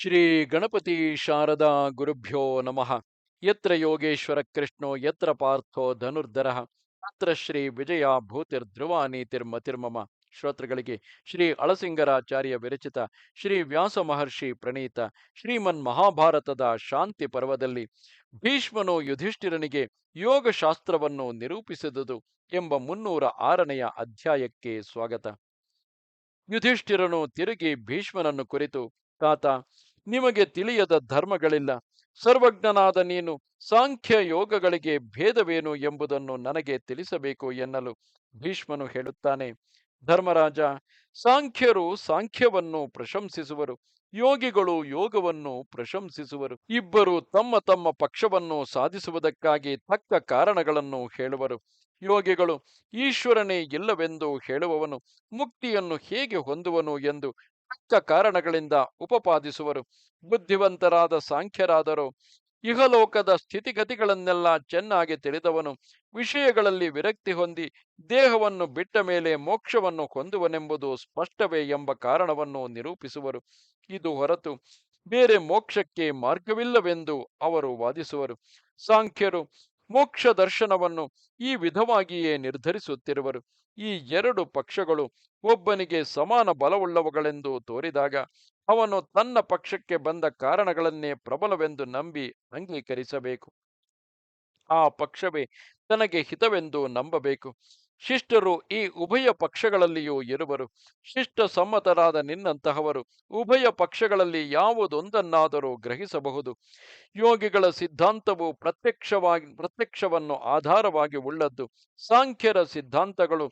ಶ್ರೀ ಗಣಪತಿ ಶಾರದಾ ಗುರುಭ್ಯೋ ನಮಃ. ಯತ್ರ ಯೋಗೇಶ್ವರ ಕೃಷ್ಣೋ, ಯತ್ರ ಪಾರ್ಥೋ ಧನುರ್ಧರ, ಅತ್ರ ಶ್ರೀ ವಿಜಯ ಭೂತಿರ್ಧ್ರುವ ನೀತಿರ್ಮತಿರ್ಮಮ ಶ್ರೋತೃಗಳಿಗೆ ಶ್ರೀ ಅಳಸಿಂಗರಾಚಾರ್ಯ ವಿರಚಿತ ಶ್ರೀ ವ್ಯಾಸ ಮಹರ್ಷಿ ಪ್ರಣೀತ ಶ್ರೀಮನ್ ಮಹಾಭಾರತದ ಶಾಂತಿ ಪರ್ವದಲ್ಲಿ ಭೀಷ್ಮನು ಯುಧಿಷ್ಠಿರನಿಗೆ ಯೋಗಶಾಸ್ತ್ರವನ್ನು ನಿರೂಪಿಸಿದುದು ಎಂಬ ಮುನ್ನೂರ ಆರನೆಯ ಅಧ್ಯಾಯಕ್ಕೆ ಸ್ವಾಗತ. ಯುಧಿಷ್ಠಿರನು ತಿರುಗಿ ಭೀಷ್ಮನನ್ನು ಕುರಿತು, ತಾತ ನಿಮಗೆ ತಿಳಿಯದ ಧರ್ಮಗಳಿಲ್ಲ. ಸರ್ವಜ್ಞನಾದ ನೀನು ಸಾಂಖ್ಯ ಯೋಗಗಳಿಗೆ ಭೇದವೇನು ಎಂಬುದನ್ನು ನನಗೆ ತಿಳಿಸಬೇಕು ಎನ್ನಲು ಭೀಷ್ಮನು ಹೇಳುತ್ತಾನೆ. ಧರ್ಮರಾಜ, ಸಾಂಖ್ಯರು ಸಾಂಖ್ಯವನ್ನು ಪ್ರಶಂಸಿಸುವರು, ಯೋಗಿಗಳು ಯೋಗವನ್ನು ಪ್ರಶಂಸಿಸುವರು, ಇಬ್ಬರು ತಮ್ಮ ತಮ್ಮ ಪಕ್ಷವನ್ನು ಸಾಧಿಸುವುದಕ್ಕಾಗಿ ತಕ್ಕ ಕಾರಣಗಳನ್ನು ಹೇಳುವರು. ಯೋಗಿಗಳು, ಈಶ್ವರನೇ ಇಲ್ಲವೆಂದು ಹೇಳುವವನು ಮುಕ್ತಿಯನ್ನು ಹೇಗೆ ಹೊಂದುವನು ಎಂದು ತಕ್ಕ ಕಾರಣಗಳಿಂದ ಉಪಪಾದಿಸುವರು. ಬುದ್ಧಿವಂತರಾದ ಸಾಂಖ್ಯರಾದರು. ಇಹಲೋಕದ ಸ್ಥಿತಿಗತಿಗಳನ್ನೆಲ್ಲ ಚೆನ್ನಾಗಿ ತಿಳಿದವನು. ವಿಷಯಗಳಲ್ಲಿ ವಿರಕ್ತಿ ಹೊಂದಿ ದೇಹವನ್ನು ಬಿಟ್ಟ ಮೇಲೆ ಮೋಕ್ಷವನ್ನು ಹೊಂದುವನೆಂಬುದು ಸ್ಪಷ್ಟವೇ ಎಂಬ ಕಾರಣವನ್ನು ನಿರೂಪಿಸುವರು. ಇದು ಹೊರತು ಬೇರೆ ಮೋಕ್ಷಕ್ಕೆ ಮಾರ್ಗವಿಲ್ಲವೆಂದು ಅವರು ವಾದಿಸುವರು. ಸಾಂಖ್ಯರು ಮೋಕ್ಷ ದರ್ಶನವನ್ನು ಈ ವಿಧವಾಗಿಯೇ ನಿರ್ಧರಿಸುತ್ತಿರುವರು. ಈ ಎರಡು ಪಕ್ಷಗಳು ಒಬ್ಬನಿಗೆ ಸಮಾನ ಬಲವುಳ್ಳವುಗಳೆಂದು ತೋರಿದಾಗ ಅವನು ತನ್ನ ಪಕ್ಷಕ್ಕೆ ಬಂದ ಕಾರಣಗಳನ್ನೇ ಪ್ರಬಲವೆಂದು ನಂಬಿ ಅಂಗೀಕರಿಸಬೇಕು. ಆ ಪಕ್ಷವೇ ತನಗೆ ಹಿತವೆಂದು ನಂಬಬೇಕು. ಶಿಷ್ಟರು ಈ ಉಭಯ ಪಕ್ಷಗಳಲ್ಲಿಯೂ ಇರುವರು. ಶಿಷ್ಟ ಸಮ್ಮತರಾದ ನಿನ್ನಂತಹವರು ಉಭಯ ಪಕ್ಷಗಳಲ್ಲಿ ಯಾವುದೊಂದನ್ನಾದರೂ ಗ್ರಹಿಸಬಹುದು. ಯೋಗಿಗಳ ಸಿದ್ಧಾಂತವು ಪ್ರತ್ಯಕ್ಷವಾಗಿ, ಪ್ರತ್ಯಕ್ಷವನ್ನು ಆಧಾರವಾಗಿ ಉಳ್ಳದ್ದು. ಸಾಂಖ್ಯರ ಸಿದ್ಧಾಂತಗಳು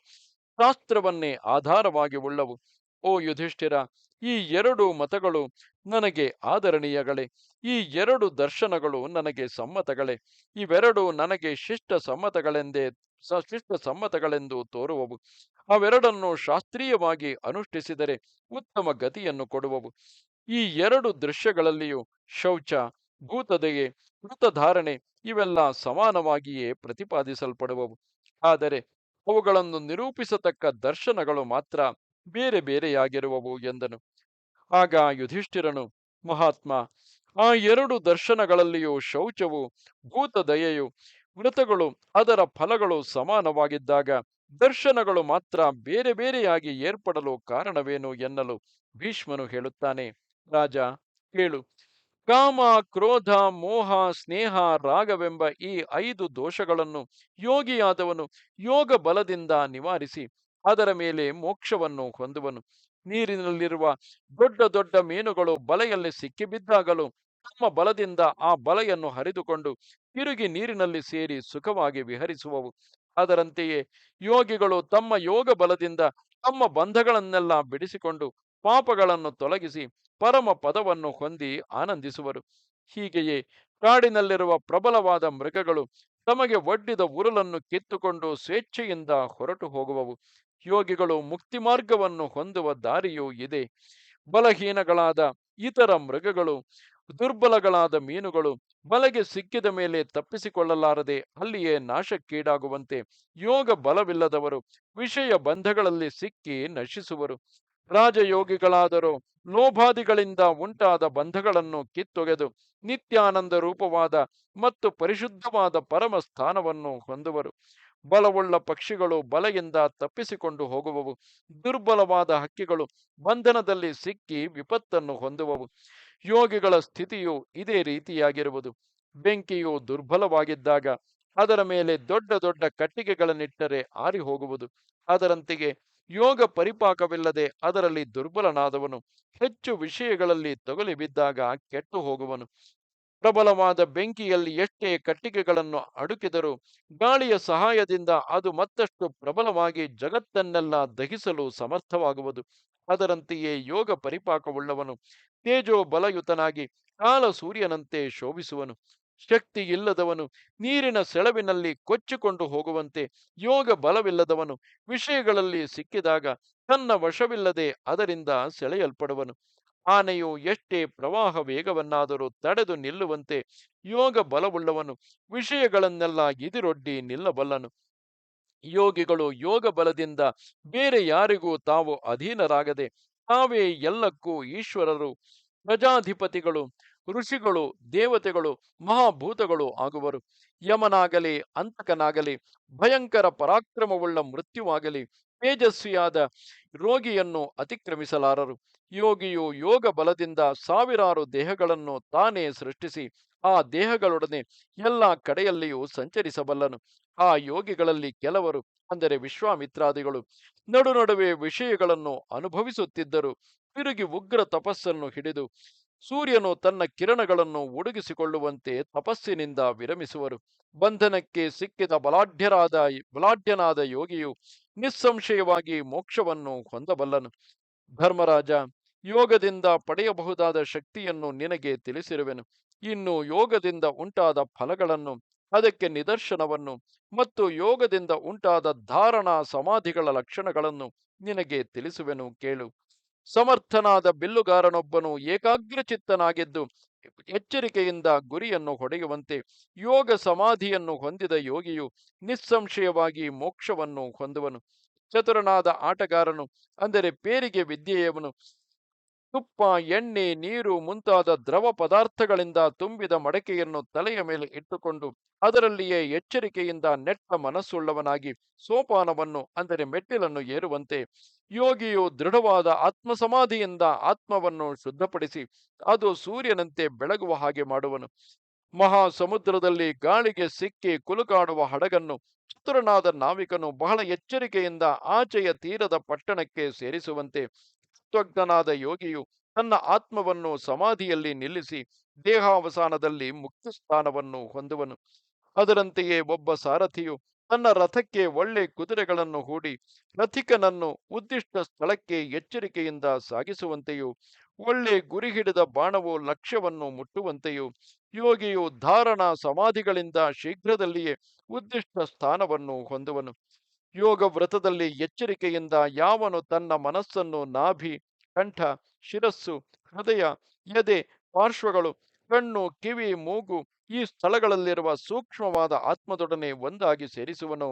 ಶಾಸ್ತ್ರವನ್ನೇ ಆಧಾರವಾಗಿ ಉಳ್ಳವು. ಓ ಯುಧಿಷ್ಠಿರ, ಈ ಎರಡು ಮತಗಳು ನನಗೆ ಆದರಣೀಯಗಳೇ, ಈ ಎರಡು ದರ್ಶನಗಳು ನನಗೆ ಸಮ್ಮತಗಳೇ, ಇವೆರಡು ನನಗೆ ಶಿಷ್ಟ ಸಮ್ಮತಗಳೆಂದೇ ಶಿಷ್ಟ ಸಮ್ಮತಗಳೆಂದು ತೋರುವವು. ಅವೆರಡನ್ನು ಶಾಸ್ತ್ರೀಯವಾಗಿ ಅನುಷ್ಠಿಸಿದರೆ ಉತ್ತಮ ಗತಿಯನ್ನು ಕೊಡುವವು. ಈ ಎರಡು ದೃಶ್ಯಗಳಲ್ಲಿಯೂ ಶೌಚ, ಭೂತದೆಯೆ ಕೃತಧಾರಣೆ ಇವೆಲ್ಲ ಸಮಾನವಾಗಿಯೇ ಪ್ರತಿಪಾದಿಸಲ್ಪಡುವವು. ಆದರೆ ಅವುಗಳನ್ನು ನಿರೂಪಿಸತಕ್ಕ ದರ್ಶನಗಳು ಮಾತ್ರ ಬೇರೆ ಬೇರೆಯಾಗಿರುವವು ಎಂದನು. ಆಗ ಯುಧಿಷ್ಠಿರನು, ಮಹಾತ್ಮ, ಆ ಎರಡು ದರ್ಶನಗಳಲ್ಲಿಯೂ ಶೌಚವು ಭೂತದಯೆಯು ವ್ರತಗಳು ಅದರ ಫಲಗಳು ಸಮಾನವಾಗಿದ್ದಾಗ ದರ್ಶನಗಳು ಮಾತ್ರ ಬೇರೆ ಬೇರೆಯಾಗಿ ಏರ್ಪಡಲು ಕಾರಣವೇನು ಎನ್ನಲು ಭೀಷ್ಮನು ಹೇಳುತ್ತಾನೆ. ರಾಜ, ಕೇಳು. ಕಾಮ, ಕ್ರೋಧ, ಮೋಹ, ಸ್ನೇಹ, ರಾಗವೆಂಬ ಈ ಐದು ದೋಷಗಳನ್ನು ಯೋಗಿಯಾದವನು ಯೋಗ ಬಲದಿಂದ ನಿವಾರಿಸಿ ಅದರ ಮೇಲೆ ಮೋಕ್ಷವನ್ನು ಹೊಂದುವನು. ನೀರಿನಲ್ಲಿರುವ ದೊಡ್ಡ ದೊಡ್ಡ ಮೀನುಗಳು ಬಲೆಯಲ್ಲಿ ಸಿಕ್ಕಿಬಿದ್ದಾಗಲೂ ತಮ್ಮ ಬಲದಿಂದ ಆ ಬಲೆಯನ್ನು ಹರಿದುಕೊಂಡು ತಿರುಗಿ ನೀರಿನಲ್ಲಿ ಸೇರಿ ಸುಖವಾಗಿ ವಿಹರಿಸುವವು. ಅದರಂತೆಯೇ ಯೋಗಿಗಳು ತಮ್ಮ ಯೋಗ ಬಲದಿಂದ ತಮ್ಮ ಬಂಧಗಳನ್ನೆಲ್ಲ ಬಿಡಿಸಿಕೊಂಡು ಪಾಪಗಳನ್ನು ತೊಲಗಿಸಿ ಪರಮ ಪದವನ್ನು ಹೊಂದಿ ಆನಂದಿಸುವರು. ಹೀಗೆಯೇ ಕಾಡಿನಲ್ಲಿರುವ ಪ್ರಬಲವಾದ ಮೃಗಗಳು ತಮಗೆ ಒಡ್ಡಿದ ಉರುಲನ್ನು ಕಿತ್ತುಕೊಂಡು ಸ್ವೇಚ್ಛೆಯಿಂದ ಹೊರಟು ಹೋಗುವವು ಯೋಗಿಗಳು ಮುಕ್ತಿ ಮಾರ್ಗವನ್ನು ಹೊಂದುವ ದಾರಿಯೂ ಇದೆ. ಬಲಹೀನಗಳಾದ ಇತರ ಮೃಗಗಳು, ದುರ್ಬಲಗಳಾದ ಮೀನುಗಳು ಬಲೆಗೆ ಸಿಕ್ಕಿದ ಮೇಲೆ ತಪ್ಪಿಸಿಕೊಳ್ಳಲಾರದೆ ಅಲ್ಲಿಯೇ ನಾಶಕ್ಕೀಡಾಗುವಂತೆ ಯೋಗ ಬಲವಿಲ್ಲದವರು ವಿಷಯ ಬಂಧಗಳಲ್ಲಿ ಸಿಕ್ಕಿ ನಶಿಸುವರು. ರಾಜಯೋಗಿಗಳಾದರೂ ಲೋಭಾದಿಗಳಿಂದ ಉಂಟಾದ ಬಂಧಗಳನ್ನು ಕಿತ್ತೊಗೆದು ನಿತ್ಯಾನಂದ ರೂಪವಾದ ಮತ್ತು ಪರಿಶುದ್ಧವಾದ ಪರಮ ಸ್ಥಾನವನ್ನು ಹೊಂದುವರು. ಬಲವುಳ್ಳ ಪಕ್ಷಿಗಳು ಬಲೆಯಿಂದ ತಪ್ಪಿಸಿಕೊಂಡು ಹೋಗುವವು. ದುರ್ಬಲವಾದ ಹಕ್ಕಿಗಳು ಬಂಧನದಲ್ಲಿ ಸಿಕ್ಕಿ ವಿಪತ್ತನ್ನು ಹೊಂದುವವು. ಯೋಗಿಗಳ ಸ್ಥಿತಿಯು ಇದೇ ರೀತಿಯಾಗಿರುವುದು. ಬೆಂಕಿಯು ದುರ್ಬಲವಾಗಿದ್ದಾಗ ಅದರ ಮೇಲೆ ದೊಡ್ಡ ದೊಡ್ಡ ಕಟ್ಟಿಗೆಗಳನ್ನಿಟ್ಟರೆ ಆರಿ ಹೋಗುವುದು ಅದರಂತೆಯೇ ಯೋಗ ಪರಿಪಾಕವಿಲ್ಲದೆ ಅದರಲ್ಲಿ ದುರ್ಬಲನಾದವನು ಹೆಚ್ಚು ವಿಷಯಗಳಲ್ಲಿ ತಗುಲಿ ಬಿದ್ದಾಗ ಕೆಟ್ಟು ಹೋಗುವನು ಪ್ರಬಲವಾದ ಬೆಂಕಿಯಲ್ಲಿ ಎಷ್ಟೇ ಕಟ್ಟಿಗೆಗಳನ್ನು ಅಡುಕಿದರೂ ಗಾಳಿಯ ಸಹಾಯದಿಂದ ಅದು ಮತ್ತಷ್ಟು ಪ್ರಬಲವಾಗಿ ಜಗತ್ತನ್ನೆಲ್ಲ ದಹಿಸಲು ಸಮರ್ಥವಾಗುವುದು. ಅದರಂತೆಯೇ ಯೋಗ ಪರಿಪಾಕವುಳ್ಳವನು ತೇಜೋ ಬಲಯುತನಾಗಿ ಕಾಲ ಸೂರ್ಯನಂತೆ ಶೋಭಿಸುವನು. ಶಕ್ತಿ ಇಲ್ಲದವನು ನೀರಿನ ಸೆಳವಿನಲ್ಲಿ ಕೊಚ್ಚಿಕೊಂಡು ಹೋಗುವಂತೆ ಯೋಗ ಬಲವಿಲ್ಲದವನು ವಿಷಯಗಳಲ್ಲಿ ಸಿಕ್ಕಿದಾಗ ತನ್ನ ವಶವಿಲ್ಲದೆ ಅದರಿಂದ ಸೆಳೆಯಲ್ಪಡುವನು. ಆನೆಯು ಎಷ್ಟೇ ಪ್ರವಾಹ ವೇಗವನ್ನಾದರೂ ತಡೆದು ನಿಲ್ಲುವಂತೆ ಯೋಗ ಬಲವುಳ್ಳವನು. ವಿಷಯಗಳನ್ನೆಲ್ಲ ಎದಿರೊಡ್ಡಿ ನಿಲ್ಲಬಲ್ಲನು. ಯೋಗಿಗಳು ಯೋಗ ಬಲದಿಂದ ಬೇರೆ ಯಾರಿಗೂ ತಾವು ಅಧೀನರಾಗದೆ ತಾವೇ ಎಲ್ಲಕ್ಕೂ ಈಶ್ವರರು, ಪ್ರಜಾಧಿಪತಿಗಳು, ಋಷಿಗಳು, ದೇವತೆಗಳು, ಮಹಾಭೂತಗಳು ಆಗುವರು. ಯಮನಾಗಲಿ, ಅಂತಕನಾಗಲಿ, ಭಯಂಕರ ಪರಾಕ್ರಮವುಳ್ಳ ಮೃತ್ಯುವಾಗಲಿ, ತೇಜಸ್ವಿಯಾದ ರೋಗಿಯನ್ನು ಅತಿಕ್ರಮಿಸಲಾರರು. ಯೋಗಿಯು ಯೋಗ ಬಲದಿಂದ ಸಾವಿರಾರು ದೇಹಗಳನ್ನು ತಾನೇ ಸೃಷ್ಟಿಸಿ, ಆ ದೇಹಗಳೊಡನೆ ಎಲ್ಲ ಕಡೆಯಲ್ಲಿಯೂ ಸಂಚರಿಸಬಲ್ಲನು. ಆ ಯೋಗಿಗಳಲ್ಲಿ ಕೆಲವರು, ಅಂದರೆ ವಿಶ್ವಾಮಿತ್ರಾದಿಗಳು ನಡು ನಡುವೆ ವಿಷಯಗಳನ್ನು ಅನುಭವಿಸುತ್ತಿದ್ದರು. ತಿರುಗಿ ಉಗ್ರ ತಪಸ್ಸನ್ನು ಹಿಡಿದು, ಸೂರ್ಯನು ತನ್ನ ಕಿರಣಗಳನ್ನು ಉಡುಗಿಸಿಕೊಳ್ಳುವಂತೆ ತಪಸ್ಸಿನಿಂದ ವಿರಮಿಸುವರು. ಬಂಧನಕ್ಕೆ ಸಿಕ್ಕಿದ ಬಲಾಢ್ಯರಾದ, ಬಲಾಢ್ಯನಾದ ಯೋಗಿಯು ನಿಸ್ಸಂಶಯವಾಗಿ ಮೋಕ್ಷವನ್ನು ಹೊಂದಬಲ್ಲನು. ಧರ್ಮರಾಜ ಯೋಗದಿಂದ ಪಡೆಯಬಹುದಾದ ಶಕ್ತಿಯನ್ನು ನಿನಗೆ ತಿಳಿಸಿರುವೆನು. ಇನ್ನು ಯೋಗದಿಂದ ಉಂಟಾದ ಫಲಗಳನ್ನು, ಅದಕ್ಕೆ ನಿದರ್ಶನವನ್ನು ಮತ್ತು ಯೋಗದಿಂದ ಉಂಟಾದ ಧಾರಣಾ ಸಮಾಧಿಗಳ ಲಕ್ಷಣಗಳನ್ನು ನಿನಗೆ ತಿಳಿಸುವೆನು ಕೇಳು. ಸಮರ್ಥನಾದ ಬಿಲ್ಲುಗಾರನೊಬ್ಬನು ಏಕಾಗ್ರಚಿತ್ತನಾಗಿದ್ದು ಎಚ್ಚರಿಕೆಯಿಂದ ಗುರಿಯನ್ನು ಹೊಡೆಯುವಂತೆ ಯೋಗ ಸಮಾಧಿಯನ್ನು ಹೊಂದಿದ ಯೋಗಿಯು ನಿಸ್ಸಂಶಯವಾಗಿ ಮೋಕ್ಷವನ್ನು ಹೊಂದುವನು. ಚತುರನಾದ ಆಟಗಾರನು, ಅಂದರೆ ಪೇರಿಗೆ ವಿದ್ಯೆಯವನು ತುಪ್ಪ, ಎಣ್ಣೆ, ನೀರು ಮುಂತಾದ ದ್ರವ ಪದಾರ್ಥಗಳಿಂದ ತುಂಬಿದ ಮಡಕೆಯನ್ನು ತಲೆಯ ಮೇಲೆ ಇಟ್ಟುಕೊಂಡು ಅದರಲ್ಲಿಯೇ ಎಚ್ಚರಿಕೆಯಿಂದ ನೆಟ್ಟ ಮನಸ್ಸುಳ್ಳವನಾಗಿ ಸೋಪಾನವನ್ನು, ಅಂದರೆ ಮೆಟ್ಟಿಲನ್ನು ಏರುವಂತೆ ಯೋಗಿಯು ದೃಢವಾದ ಆತ್ಮಸಮಾಧಿಯಿಂದ ಆತ್ಮವನ್ನು ಶುದ್ಧಪಡಿಸಿ ಅದು ಸೂರ್ಯನಂತೆ ಬೆಳಗುವ ಹಾಗೆ ಮಾಡುವನು. ಮಹಾ ಸಮುದ್ರದಲ್ಲಿ ಗಾಳಿಗೆ ಸಿಕ್ಕಿ ಕುಲುಕಾಡುವ ಹಡಗನ್ನು ಚತುರನಾದ ನಾವಿಕನು ಬಹಳ ಎಚ್ಚರಿಕೆಯಿಂದ ಆಚೆಯ ತೀರದ ಪಟ್ಟಣಕ್ಕೆ ಸೇರಿಸುವಂತೆ ತತ್ವಜ್ಞನಾದ ಯೋಗಿಯು ತನ್ನ ಆತ್ಮವನ್ನು ಸಮಾಧಿಯಲ್ಲಿ ನಿಲ್ಲಿಸಿ ದೇಹಾವಸಾನದಲ್ಲಿ ಮುಕ್ತಿ ಸ್ಥಾನವನ್ನು ಹೊಂದುವನು. ಅದರಂತೆಯೇ ಒಬ್ಬ ಸಾರಥಿಯು ತನ್ನ ರಥಕ್ಕೆ ಒಳ್ಳೆ ಕುದುರೆಗಳನ್ನು ಹೂಡಿ ರಥಿಕನನ್ನು ಉದ್ದಿಷ್ಟ ಸ್ಥಳಕ್ಕೆ ಎಚ್ಚರಿಕೆಯಿಂದ ಸಾಗಿಸುವಂತೆಯೂ, ಒಳ್ಳೆ ಗುರಿ ಹಿಡಿದ ಬಾಣವು ಲಕ್ಷ್ಯವನ್ನು ಮುಟ್ಟುವಂತೆಯೂ ಯೋಗಿಯು ಧಾರಣಾ ಸಮಾಧಿಗಳಿಂದ ಶೀಘ್ರದಲ್ಲಿಯೇ ಉದ್ದಿಷ್ಟ ಸ್ಥಾನವನ್ನು ಹೊಂದುವನು. ಯೋಗ ವ್ರತದಲ್ಲಿ ಎಚ್ಚರಿಕೆಯಿಂದ ಯಾವನು ತನ್ನ ಮನಸ್ಸನ್ನು ನಾಭಿ, ಕಂಠ, ಶಿರಸ್ಸು, ಹೃದಯ, ಎದೆ, ಪಾರ್ಶ್ವಗಳು, ಕಣ್ಣು, ಕಿವಿ, ಮೂಗು ಈ ಸ್ಥಳಗಳಲ್ಲಿರುವ ಸೂಕ್ಷ್ಮವಾದ ಆತ್ಮದೊಡನೆ ಒಂದಾಗಿ ಸೇರಿಸುವನು.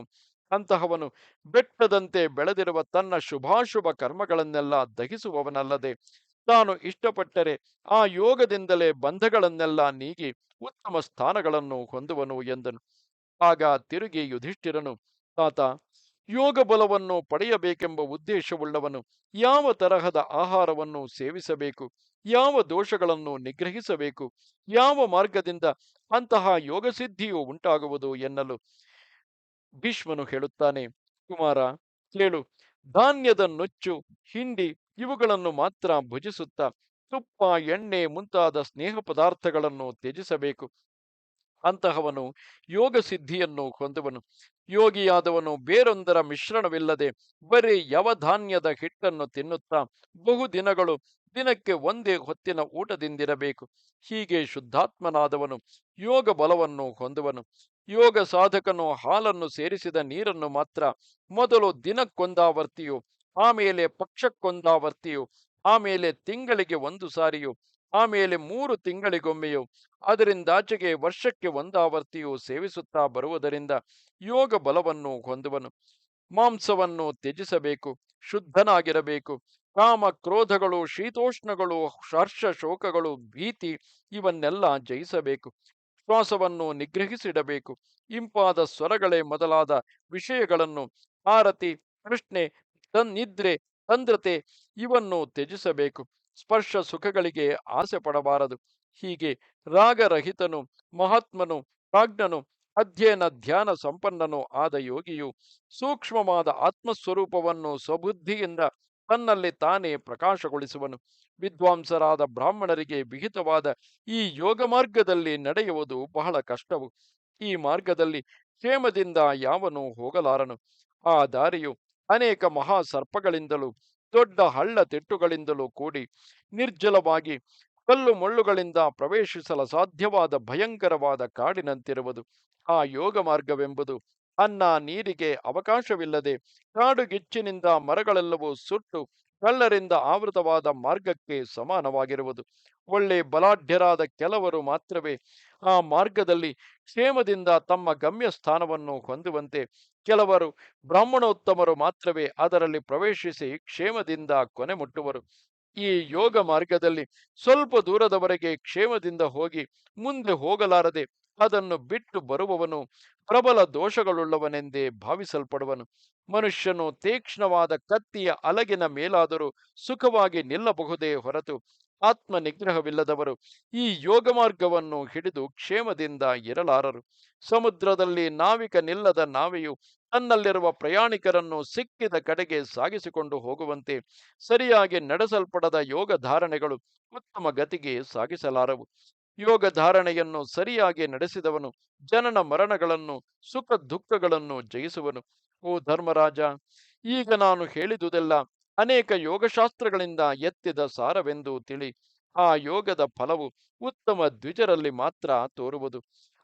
ಅಂತಹವನು ಬೆಟ್ಟದಂತೆ ಬೆಳೆದಿರುವ ತನ್ನ ಶುಭಾಶುಭ ಕರ್ಮಗಳನ್ನೆಲ್ಲ ದಹಿಸುವವನಲ್ಲದೆ, ತಾನು ಇಷ್ಟಪಟ್ಟರೆ ಆ ಯೋಗದಿಂದಲೇ ಬಂಧಗಳನ್ನೆಲ್ಲ ನೀಗಿ ಉತ್ತಮ ಸ್ಥಾನಗಳನ್ನು ಹೊಂದುವನು ಎಂದನು. ಆಗ ತಿರುಗಿ ಯುಧಿಷ್ಠಿರನು, ತಾತ ಯೋಗ ಬಲವನ್ನು ಪಡೆಯಬೇಕೆಂಬ ಉದ್ದೇಶವುಳ್ಳವನು ಯಾವ ತರಹದ ಆಹಾರವನ್ನು ಸೇವಿಸಬೇಕು, ಯಾವ ದೋಷಗಳನ್ನು ನಿಗ್ರಹಿಸಬೇಕು, ಯಾವ ಮಾರ್ಗದಿಂದ ಅಂತಹ ಯೋಗಸಿದ್ಧಿಯು ಉಂಟಾಗುವುದು ಎನ್ನಲು ಭೀಷ್ಮನು ಹೇಳುತ್ತಾನೆ, ಕುಮಾರ ಕೇಳು, ಧಾನ್ಯದ ನುಚ್ಚು, ಹಿಂಡಿ ಇವುಗಳನ್ನು ಮಾತ್ರ ಭುಜಿಸುತ್ತಾ ತುಪ್ಪ, ಎಣ್ಣೆ ಮುಂತಾದ ಸ್ನೇಹ ಪದಾರ್ಥಗಳನ್ನು ತ್ಯಜಿಸಬೇಕು. ಅಂತಹವನು ಯೋಗ ಸಿದ್ಧಿಯನ್ನು ಹೊಂದುವನು. ಯೋಗಿಯಾದವನು ಬೇರೊಂದರ ಮಿಶ್ರಣವಿಲ್ಲದೆ ಬರೀ ಯವಧಾನ್ಯದ ಹಿಟ್ಟನ್ನು ತಿನ್ನುತ್ತಾ ಬಹು ದಿನಗಳು ದಿನಕ್ಕೆ ಒಂದೇ ಹೊತ್ತಿನ ಊಟದಿಂದಿರಬೇಕು. ಹೀಗೆ ಶುದ್ಧಾತ್ಮನಾದವನು ಯೋಗ ಬಲವನ್ನು ಹೊಂದುವನು. ಯೋಗ ಸಾಧಕನು ಹಾಲನ್ನು ಸೇರಿಸಿದ ನೀರನ್ನು ಮಾತ್ರ ಮೊದಲು ದಿನಕ್ಕೊಂದಾವರ್ತಿಯು, ಆಮೇಲೆ ಪಕ್ಷಕ್ಕೊಂದಾವರ್ತಿಯು, ಆಮೇಲೆ ತಿಂಗಳಿಗೆ ಒಂದು ಸಾರಿಯು ಆಮೇಲೆ ಮೂರು ತಿಂಗಳಿಗೊಮ್ಮೆಯು ಅದರಿಂದಾಚೆಗೆ ವರ್ಷಕ್ಕೆ ಒಂದಾವರ್ತಿಯು ಸೇವಿಸುತ್ತಾ ಬರುವುದರಿಂದ ಯೋಗ ಬಲವನ್ನು ಹೊಂದುವನು. ಮಾಂಸವನ್ನು ತ್ಯಜಿಸಬೇಕು, ಶುದ್ಧನಾಗಿರಬೇಕು. ಕಾಮ ಕ್ರೋಧಗಳು, ಶೀತೋಷ್ಣಗಳು, ಹರ್ಷ ಶೋಕಗಳು, ಭೀತಿ ಇವನ್ನೆಲ್ಲ ಜಯಿಸಬೇಕು. ಶ್ವಾಸವನ್ನು ನಿಗ್ರಹಿಸಿಡಬೇಕು. ಇಂಪಾದ ಸ್ವರಗಳೇ ಮೊದಲಾದ ವಿಷಯಗಳನ್ನು ಆರತಿ, ಪ್ರಶ್ನೆ ನಿದ್ರೆ ತಂದ್ರತೆ ಇವನ್ನು ತ್ಯಜಿಸಬೇಕು. ಸ್ಪರ್ಶ ಸುಖಗಳಿಗೆ ಆಸೆ ಪಡಬಾರದು. ಹೀಗೆ ರಾಗರಹಿತನು, ಮಹಾತ್ಮನು, ಪ್ರಾಜ್ಞನು, ಅಧ್ಯಯನ ಧ್ಯಾನ ಸಂಪನ್ನನು ಆದ ಯೋಗಿಯು ಸೂಕ್ಷ್ಮವಾದ ಆತ್ಮಸ್ವರೂಪವನ್ನು ಸ್ವಬುದ್ಧಿಯಿಂದ ತನ್ನಲ್ಲಿ ತಾನೇ ಪ್ರಕಾಶಗೊಳಿಸುವನು. ವಿದ್ವಾಂಸರಾದ ಬ್ರಾಹ್ಮಣರಿಗೆ ವಿಹಿತವಾದ ಈ ಯೋಗ ಮಾರ್ಗದಲ್ಲಿ ನಡೆಯುವುದು ಬಹಳ ಕಷ್ಟವು. ಈ ಮಾರ್ಗದಲ್ಲಿ ಕ್ಷೇಮದಿಂದ ಯಾವನು ಹೋಗಲಾರನು. ಆ ದಾರಿಯು ಅನೇಕ ಮಹಾ ಸರ್ಪಗಳಿಂದಲೂ ದೊಡ್ಡ ಹಳ್ಳ ತಿಟ್ಟುಗಳಿಂದಲೂ ಕೂಡಿ ನಿರ್ಜಲವಾಗಿ ಕಲ್ಲು ಮುಳ್ಳುಗಳಿಂದ ಪ್ರವೇಶಿಸಲು ಸಾಧ್ಯವಾದ ಭಯಂಕರವಾದ ಕಾಡಿನಂತಿರುವುದು. ಆ ಯೋಗ ಮಾರ್ಗವೆಂಬುದು ಅನ್ನ ನೀರಿಗೆ ಅವಕಾಶವಿಲ್ಲದೆ ಕಾಡುಗಿಚ್ಚಿನಿಂದ ಮರಗಳೆಲ್ಲವೂ ಸುಟ್ಟು ಕಳ್ಳರಿಂದ ಆವೃತವಾದ ಮಾರ್ಗಕ್ಕೆ ಸಮಾನವಾಗಿರುವುದು. ಒಳ್ಳೆ ಬಲಾಢ್ಯರಾದ ಕೆಲವರು ಮಾತ್ರವೇ ಆ ಮಾರ್ಗದಲ್ಲಿ ಕ್ಷೇಮದಿಂದ ತಮ್ಮ ಗಮ್ಯ ಸ್ಥಾನವನ್ನು ಹೊಂದುವಂತೆ ಕೆಲವರು ಬ್ರಾಹ್ಮಣೋತ್ತಮರು ಮಾತ್ರವೇ ಅದರಲ್ಲಿ ಪ್ರವೇಶಿಸಿ ಕ್ಷೇಮದಿಂದ ಕೊನೆ ಮುಟ್ಟುವರು. ಈ ಯೋಗ ಮಾರ್ಗದಲ್ಲಿ ಸ್ವಲ್ಪ ದೂರದವರೆಗೆ ಕ್ಷೇಮದಿಂದ ಹೋಗಿ ಮುಂದೆ ಹೋಗಲಾರದೆ ಅದನ್ನು ಬಿಟ್ಟು ಬರುವವನು ಪ್ರಬಲ ದೋಷಗಳುಳ್ಳವನೆಂದೇ ಭಾವಿಸಲ್ಪಡುವನು. ಮನುಷ್ಯನು ತೀಕ್ಷ್ಣವಾದ ಕತ್ತಿಯ ಅಲಗಿನ ಮೇಲಾದರೂ ಸುಖವಾಗಿ ನಿಲ್ಲಬಹುದೇ ಹೊರತು ಆತ್ಮ ನಿಗ್ರಹವಿಲ್ಲದವರು ಈ ಯೋಗ ಮಾರ್ಗವನ್ನು ಹಿಡಿದು ಕ್ಷೇಮದಿಂದ ಇರಲಾರರು. ಸಮುದ್ರದಲ್ಲಿ ನಾವಿಕ ನಿಲ್ಲದ ನಾವೆಯು ತನ್ನಲ್ಲಿರುವ ಪ್ರಯಾಣಿಕರನ್ನು ಸಿಕ್ಕಿದ ಕಡೆಗೆ ಸಾಗಿಸಿಕೊಂಡು ಹೋಗುವಂತೆ ಸರಿಯಾಗಿ ನಡೆಸಲ್ಪಡದ ಯೋಗ ಧಾರಣೆಗಳು ಉತ್ತಮ ಗತಿಗೆ ಸಾಗಿಸಲಾರವು. ಯೋಗ ಧಾರಣೆಯನ್ನು ಸರಿಯಾಗಿ ನಡೆಸಿದವನು ಜನನ ಮರಣಗಳನ್ನು, ಸುಖ ದುಃಖಗಳನ್ನು ಜಯಿಸುವನು. ಓ ಧರ್ಮರಾಜ, ಈಗ ನಾನು ಹೇಳಿದುದೆಲ್ಲ ಅನೇಕ ಯೋಗಶಾಸ್ತ್ರಗಳಿಂದ ಎತ್ತಿದ ಸಾರವೆಂದು ತಿಳಿ, ಆ ಯೋಗದ ಫಲವು ಉತ್ತಮ ದ್ವಿಜರಲ್ಲಿ ಮಾತ್ರ ತೋರುವುದು.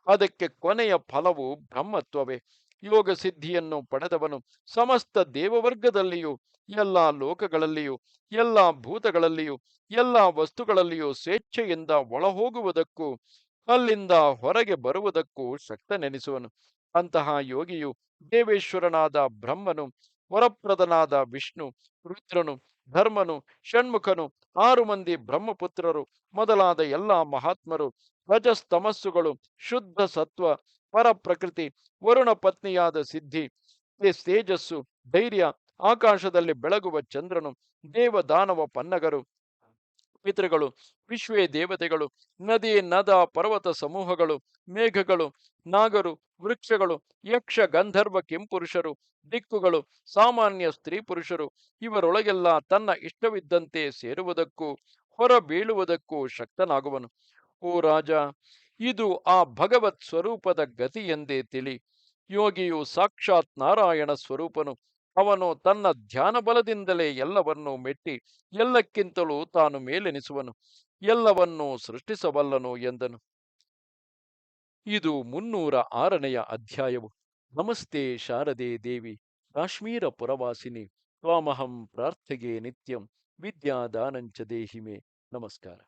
ಅದಕ್ಕೆ ಕೊನೆಯ ಫಲವು ಬ್ರಹ್ಮತ್ವವೇ. ಯೋಗ ಸಿದ್ಧಿಯನ್ನು ಪಡೆದವನು ಸಮಸ್ತ ದೇವವರ್ಗದಲ್ಲಿಯೂ, ಎಲ್ಲ ಲೋಕಗಳಲ್ಲಿಯೂ, ಎಲ್ಲ ಭೂತಗಳಲ್ಲಿಯೂ, ಎಲ್ಲ ವಸ್ತುಗಳಲ್ಲಿಯೂ ಸ್ವೇಚ್ಛೆಯಿಂದ ಒಳಹೋಗುವುದಕ್ಕೂ, ಅಲ್ಲಿಂದ ಹೊರಗೆ ಬರುವುದಕ್ಕೂ ಶಕ್ತನೆನಿಸುವನು. ಅಂತಹ ಯೋಗಿಯು ದೇವೇಶ್ವರನಾದ ಬ್ರಹ್ಮನು ವರಪ್ರದನಾದ ವಿಷ್ಣು ರುದ್ರನು ಧರ್ಮನು, ಷಣ್ಮುಖನು, ಆರು ಮಂದಿ ಬ್ರಹ್ಮಪುತ್ರರು, ಮೊದಲಾದ ಎಲ್ಲಾ ಮಹಾತ್ಮರು ರಜಸ್ತಮಸ್ಸುಗಳು ಶುದ್ಧ ಸತ್ವ ಪರ ಪ್ರಕೃತಿ ವರುಣ ಪತ್ನಿಯಾದ ಸಿದ್ಧಿ ತೇಜಸ್ಸು, ಧೈರ್ಯ, ಆಕಾಶದಲ್ಲಿ ಬೆಳಗುವ ಚಂದ್ರನು, ದೇವದಾನವ ಪನ್ನಗರು ಪಿತೃಗಳು ವಿಶ್ವೇ ದೇವತೆಗಳು, ನದಿ, ನದ, ಪರ್ವತ ಸಮೂಹಗಳು, ಮೇಘಗಳು, ನಾಗರು, ವೃಕ್ಷಗಳು, ಯಕ್ಷ, ಗಂಧರ್ವ, ಕೆಂಪುರುಷರು, ದಿಕ್ಕುಗಳು, ಸಾಮಾನ್ಯ ಸ್ತ್ರೀ ಪುರುಷರು, ಇವರೊಳಗೆಲ್ಲ ತನ್ನ ಇಷ್ಟವಿದ್ದಂತೆ ಸೇರುವುದಕ್ಕೂ ಹೊರ ಬೀಳುವುದಕ್ಕೂ ಶಕ್ತನಾಗುವನು. ಓ ರಾಜ, ಇದು ಆ ಭಗವತ್ ಸ್ವರೂಪದ ಗತಿ ಎಂದೇ ತಿಳಿ. ಯೋಗಿಯು ಸಾಕ್ಷಾತ್ ನಾರಾಯಣ ಸ್ವರೂಪನು. ಅವನು ತನ್ನ ಧ್ಯಾನ ಬಲದಿಂದಲೇ ಎಲ್ಲವನ್ನೂ ಮೆಟ್ಟಿ ಎಲ್ಲಕ್ಕಿಂತಲೂ ತಾನು ಮೇಲೆನಿಸುವನು, ಎಲ್ಲವನ್ನೂ ಸೃಷ್ಟಿಸಬಲ್ಲನು ಎಂದನು. ಇದು ಮುನ್ನೂರ ಆರನೆಯ ಅಧ್ಯಾಯವು. ನಮಸ್ತೆ ಶಾರದೆ ದೇವಿ, ಕಾಶ್ಮೀರ ಪುರವಾಸಿನಿ, ತ್ವಾಮಹಂ ಪ್ರಾರ್ಥೆಗೆ ನಿತ್ಯಂ ವಿದ್ಯಾದಾನಂಚ ದೇಹಿಮೆ. ನಮಸ್ಕಾರ.